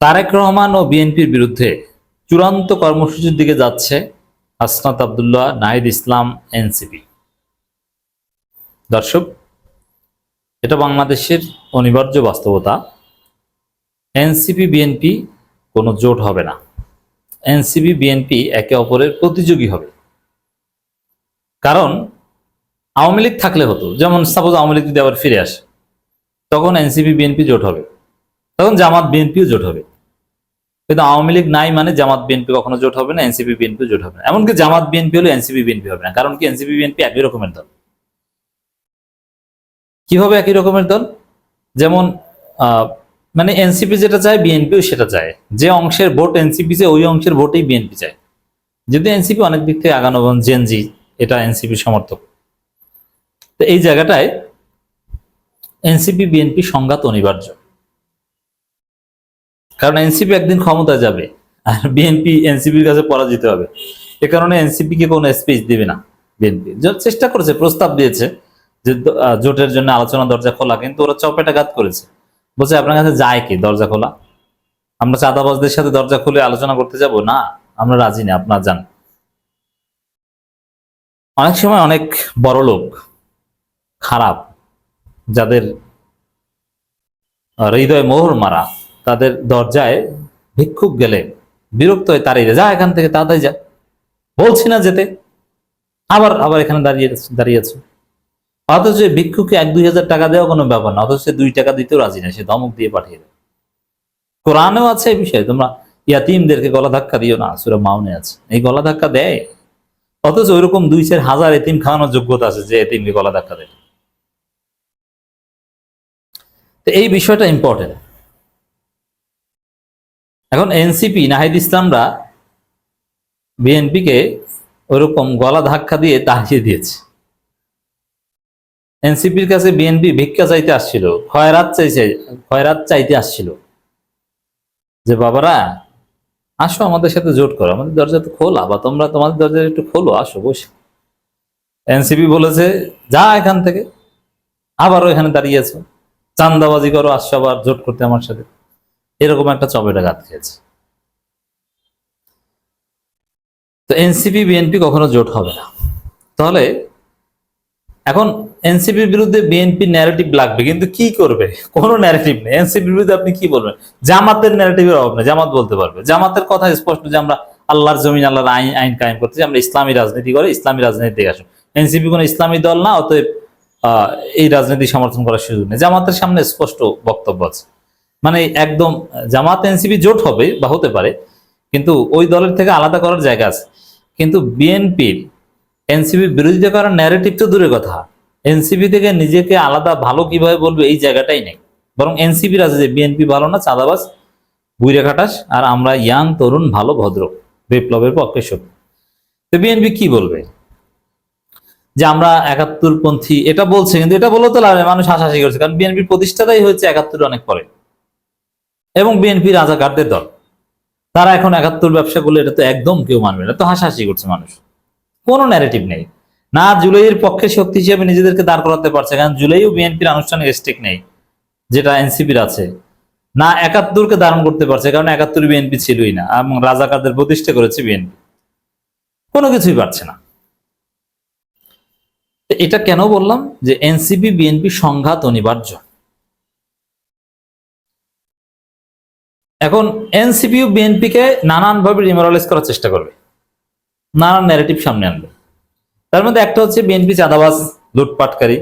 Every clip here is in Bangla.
তারেক রহমান ও বিএনপির বিরুদ্ধে চূড়ান্ত কর্মসূচির দিকে যাচ্ছে হাসনাত আবদুল্লাহ নাহিদ ইসলাম এনসিপি। দর্শক, এটা বাংলাদেশের অনিবার্য বাস্তবতা। এনসিপি, বিএনপি কোনো জোট হবে না। এনসিপি, বিএনপি একে অপরের প্রতিযোগী হবে। কারণ আওয়ামী লীগ থাকলে হতো, যেমন সাপোজ আওয়ামী লীগ যদি আবার ফিরে আসে, তখন এনসিপি, বিএনপি জোট হবে। তখন জামাত, বিএনপিও জোট হবে। কিন্তু আওয়ামী লীগ নাই মানে জামাত বিএনপি কখনো জোট হবে না, এনসিপি বিএনপি জোট হবে না। এমনকি জামাত বিএনপি হলে এনসিপি, বিএনপি হবে না। কারণ কি এনসিপি, বিএনপি একই রকমের দল। কীভাবে একই রকমের দল? যেমন মানে এনসিপি যেটা চায়, বিএনপিও সেটা চায়। যে অংশের ভোট এনসিপি চায়, ওই অংশের ভোটেই বিএনপি চায়। যদি এনসিপি অনেক দিক থেকে আগানো জেনজি এটা এনসিপি সমর্থক। তো এই জায়গাটায় এনসিপি, বিএনপি সংঘাত অনিবার্য। কারণ এনসিপি একদিন ক্ষমতা যাবে, আর বিএনপি এনসিপির কাছে পরাজিত হবে। এ কারণে এনসিপি কে কোনো স্পেস দিবে না বিএনপি চেষ্টা করেছে, প্রস্তাব দিয়েছে যে জোটের জন্য আলোচনা দরজা খোলা, কিন্তু ওরা চপেটাঘাত করেছে। বলছে, আপনার কাছে যায় কি দরজা খোলা? আমরা চাঁদাবাজদের সাথে দরজা খুলে আলোচনা করতে যাব? না, আমরা রাজি না, আপনার যান। অনেক সময় অনেক বড় লোক খারাপ, যাদের হৃদয় মোহর মারা তাদের দরজায় ভিক্ষুক গেলে, বিরক্ত হয়ে তাড়িয়ে যা এখান থেকে তাড়াতাড়ি যা। বলছি না যেতে। আবার আবার এখানে দাঁড়িয়ে দাঁড়িয়েছে অথচ ভিক্ষুকে এক দুই হাজার টাকা দেওয়া কোনো ব্যাপার না, অথচ দুই টাকা দিতেও রাজি না, সে ধমক দিয়ে পাঠিয়ে দেয়। কোরআনেও আছে এই বিষয়ে, তোমরা ইয়াতিমদেরকে গলা ধাক্কা দিও না, সুরা মাউনে আছে। এই গলা ধাক্কা দেয়। অথচ ওইরকম দুই চার হাজার এতিম খাওয়ানোর যোগ্যতা আছে যে এতিমকে গলা ধাক্কা দেয়। তো এই বিষয়টা ইম্পর্টেন্ট এখন এনসিপি, নাহিদ ইসলামরা বিএনপিকে ওরকম গলা ধাক্কা দিয়ে তাড়িয়ে দিয়েছে। এনসিপির কাছে বিএনপি ভিক্ষা চাইতে আসছিল, খয়রাত চাইছে, খয়রাত চাইতে আসছিল। যে, বাবারা, আসো আমাদের সাথে জোট করো, আমাদের দরজা তো খোলা, বা তোমরা তোমাদের দরজা একটু খোলো, আসো, বসে। এনসিপি বলেছে, যা এখান থেকে আবারও এখানে দাঁড়িয়েছে চান্দাবাজি করো আসছো আবার জোট করতে আমার সাথে। এরকম একটা চপেটা ঘাত খেয়েছে। তো এনসিপি বিএনপি কখনো জোট হবে না। তাহলে এখন এনসিপির বিরুদ্ধে বিএনপি ন্যারেটিভ লাগবে কিন্তু কি করবে? কোনো ন্যারেটিভ নেই। এনসিপির বিরুদ্ধে আপনি কি বলবেন? জামাতের ন্যারেটিভের অভাব নেই জামাত বলতে পারবে। জামাতের কথা স্পষ্ট যে আমরা আল্লাহর জমিন আল্লাহর আইন আইন কায়েম করতে চাই, আমরা ইসলামী রাজনীতি করে ইসলামী রাজনীতি থেকে আসুন। এনসিপি কোনো ইসলামী দল না অতএব এই রাজনীতি সমর্থন করার সুযোগ নেই। জামাতের সামনে স্পষ্ট বক্তব্য আছে। মানে একদম জামাত এনসিপি জোট হবে বা হতে পারে কিন্তু ওই দলের থেকে আলাদা করার জায়গা আছে। কিন্তু বিএনপির এনসিপির বিরোধিতা করার ন্যারেটিভ তো দূরের কথা। এনসিপি থেকে নিজেকে আলাদা ভালো কীভাবে বলবে এই জায়গাটাই নেই। বরং এনসিপির আছে যে বিএনপি ভালো না চাঁদাবাস বুইরে খাটাস আর আমরা ইয়াং তরুণ ভালো ভদ্র বিপ্লবের পক্ষে শক্তি তো বিএনপি কি বলবে? যে আমরা একাত্তর পন্থী এটা বলছে কিন্তু এটা বলতে নেই, মানুষ হাসাহাসি করছে কারণ বিএনপির প্রতিষ্ঠাতাই হচ্ছে একাত্তর অনেক পরে। এবং বিএনপি রাজাকারদের দল। তারা এখন একাত্তর ব্যবসা করলে এটা তো একদম কেউ মানবে না, তো হাসাহাসি করছে মানুষ। কোনো ন্যারেটিভ নেই। না জুলাইয়ের পক্ষে শক্তি হিসেবে নিজেদেরকে দাঁড় করাতে পারছে, কারণ জুলাইও বিএনপির আনুষ্ঠানিক স্টেক নেই, যেটা এনসিপির আছে। না একাত্তরকে ধারণ করতে পারছে, কারণ একাত্তর বিএনপি ছিলই না, এবং রাজাকারদের প্রতিষ্ঠা করেছে বিএনপি কোনো কিছুই পারছে না। এটা কেন বললাম? যে এনসিপি বিএনপি সংঘাত অনিবার্য। এখন এনসিপিও বিএনপিকে নানানভাবে রিমোরালাইজ করার চেষ্টা করবে। নানান ন্যারেটিভ সামনে আনবে। তার মধ্যে একটা হচ্ছে বিএনপি চাঁদাবাজ, লুটপাটকারী,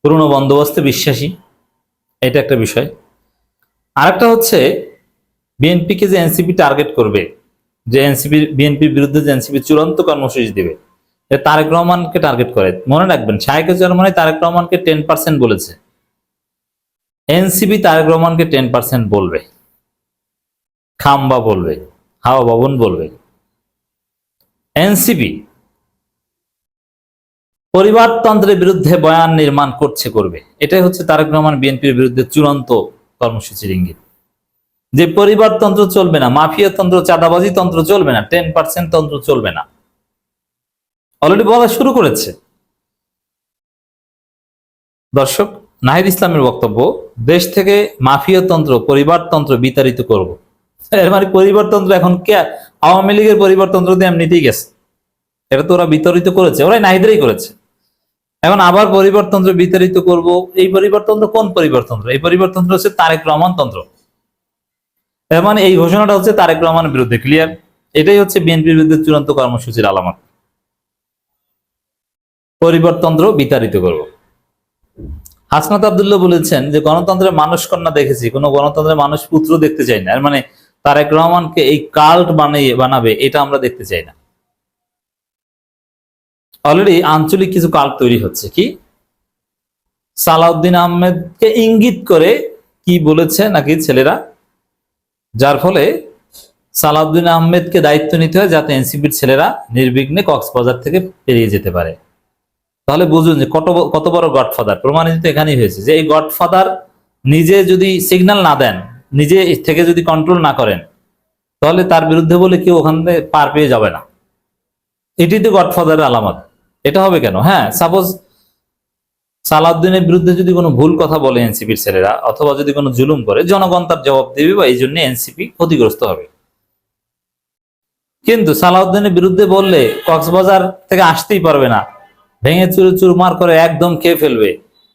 পুরনো বন্দোবস্তে বিশ্বাসী। এটা একটা বিষয়। আরেকটা হচ্ছে বিএনপিকে যে এনসিপি টার্গেট করবে, যে এনসিপি, বিএনপির বিরুদ্ধে যে এনসিপি চূড়ান্ত কর্মসূচি দেবে তারেক রহমানকে টার্গেট করে। মনে রাখবেন শাহেকের জন্মানে তারেক রহমানকে টেন পার্সেন্ট বলেছে। এনসিপি তারেক রহমানকে টেন পার্সেন্ট বলবে। খাম্বা বলবে, হাওয়া ভবন বলবে। এনসিপি, পরিবারতন্ত্রের বিরুদ্ধে বয়ান নির্মাণ করছে, করবে। এটাই হচ্ছে তারেক রহমান বিএনপির বিরুদ্ধে চূড়ান্ত কর্মসূচির ইঙ্গিত যে পরিবারতন্ত্র চলবে না, মাফিয়া তন্ত্র, চাঁদাবাজি তন্ত্র চলবে না, টেন পার্সেন্ট তন্ত্র চলবে না। অলরেডি বলা শুরু করেছে। দর্শক, নাহিদ ইসলামের বক্তব্য, দেশ থেকে মাফিয়া তন্ত্র, পরিবারতন্ত্র বিতাড়িত করব। এর মানে পরিবারতন্ত্র এখন কে? আওয়ামী লীগের পরিবারতন্ত্র দিয়ে এমনিতেই গেছে। এটা তো ওরা বিতরিত করেছে। ওরাই করেছে। এখন আবার করব, এই কোন এই হচ্ছে তারেক রহমান তন্ত্র। এর মানে এই ঘোষণাটা হচ্ছে তারেক রহমানের বিরুদ্ধে ক্লিয়ার এটাই হচ্ছে বিএনপির বিরুদ্ধে চূড়ান্ত কর্মসূচির আলামত। পরিবারতন্ত্র বিতাড়িত করব। হাসনাত আবদুল্লাহ বলেছেন যে, গণতন্ত্রের মানুষ কন্যা দেখেছি। কোনো গণতন্ত্রের মানুষ পুত্র দেখতে চাই না। মানে তারেক রহমানকে এই কাল্ট বানিয়ে, বানাবে, এটা আমরা দেখতে চাই না। অলরেডি আঞ্চলিক কিছু কাল্ট তৈরি হচ্ছে, কি? সালাউদ্দিন আহমেদকে ইঙ্গিত করে কি বলেছে নাকি ছেলেরা? যার ফলে সালাউদ্দিন আহমেদকে দায়িত্ব নিতে হয় যাতে এনসিপির ছেলেরা নির্বিঘ্নে কক্সবাজার থেকে পেরিয়ে যেতে পারে। তাহলে বুঝুন যে কত কত বড় গডফাদার, প্রমাণিত এখানেই হয়েছে যে এই গডফাদার নিজে যদি সিগন্যাল না দেন নিজে থেকে যদি কন্ট্রোল না করেন, তাহলে তার বিরুদ্ধে বলে কেউ ওখান থেকে পার পেয়ে যাবে না। এটি তো গডফাদারের আলামত। এটা হবে কেন? হ্যাঁ সাপোজ সালাউদ্দিনের বিরুদ্ধে যদি কোনো ভুল কথা বলে এনসিপির ছেলেরা, অথবা যদি কোনো জুলুম করে, জনগণ তার জবাব দেবে বা এই জন্য এনসিপি ক্ষতিগ্রস্ত হবে। কিন্তু সালাউদ্দিনের বিরুদ্ধে বললে কক্সবাজার থেকে আসতেই পারবে না। ভেঙে চুরে চুরমার করে একদম খেয়ে ফেলবে।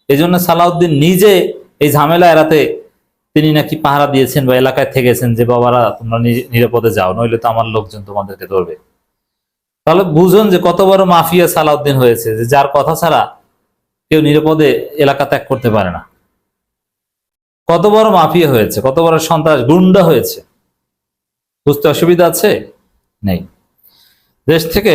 এই জন্য সালাউদ্দিন নিজে এই ঝামেলা এড়াতে তিনি নাকি পাহারা দিয়েছেন বা এলাকায় থেকেছেন যে, বাবারা, তোমরা নিরাপদে যাও, নইলে তো আমার লোকজন তোমাদেরকে ধরবে। তাহলে বুঝুন যে, কত বড় মাফিয়া সালাউদ্দিন হয়েছে যে, যার কথা ছাড়া কেউ নিরাপদে এলাকা ত্যাগ করতে পারে না। কত বড় মাফিয়া হয়েছে, কত বড় সন্ত্রাস গুন্ডা হয়েছে। বুঝতে অসুবিধা আছে? নেই। দেশ থেকে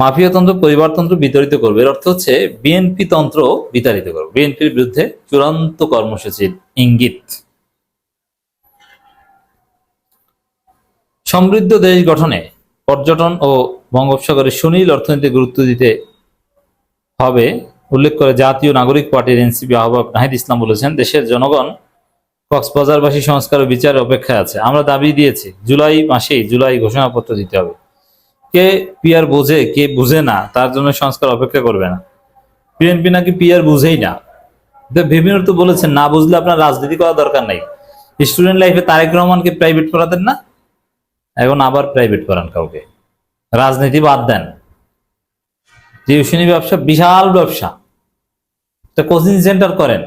মাফিয়াতন্ত্র পরিবারতন্ত্র বিতাড়িত করবে। এর অর্থ হচ্ছে বিএনপি তন্ত্র বিতাড়িত করবে। বিএনপির বিরুদ্ধে চূড়ান্ত কর্মসূচির ইঙ্গিত। সমৃদ্ধ দেশ গঠনে পর্যটন ও বঙ্গোপসাগরের সুনীল অর্থনীতি গুরুত্ব দিতে হবে। উল্লেখ করে জাতীয় নাগরিক পার্টির এনসিপি আহ্বায়ক নাহিদ ইসলাম বলেছেন, দেশের জনগণ কক্সবাজারবাসী সংস্কার ও বিচারের অপেক্ষায় আছে। আমরা দাবি দিয়েছি, জুলাই মাসেই জুলাই ঘোষণাপত্র দিতে হবে। কে পিয়ার বোঝে, কে বুঝে না, তার জন্য সংস্কার অপেক্ষা করবে না। বিএনপি নাকি পিয়ার বুঝেই না। তো বিভিন্ন তো বলেছেন, না বুঝলে আপনার রাজনীতি করা দরকার নাই। স্টুডেন্ট লাইফে তারেক রহমানকে প্রাইভেট পড়াতেন না? এখন আবার প্রাইভেট করান কাউকে। রাজনীতি বাদ দেন। টিউশনি ব্যবসা, বিশাল ব্যবসা। একটা কোচিং সেন্টার করেন।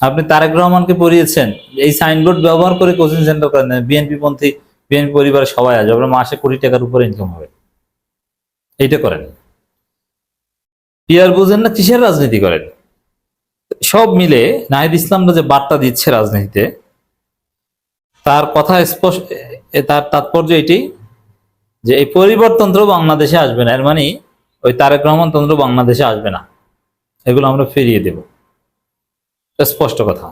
আপনি তারেক রহমানকে পড়িয়েছেন, এই সাইনবোর্ড ব্যবহার করে কোচিং সেন্টার করেন। বিএনপি পন্থী বিএনপি পরিবারের সবাই আসবে, আপনার মাসে কোটি টাকার উপরে ইনকাম হবে। এইটা করেন। পিয়ার বুঝেন না, কিসের রাজনীতি করেন? সব মিলে নাহিদ ইসলামরা যে বার্তা দিচ্ছে রাজনীতিতে, তার কথা স্পষ্ট তার তাৎপর্য এটি যে এই পরিবর্তন্ত্র বাংলাদেশে আসবে না, এর মানে ওই তারেক রহমান তন্ত্র বাংলাদেশে আসবে না। এগুলো আমরা ফিরিয়ে দেব। স্পষ্ট কথা।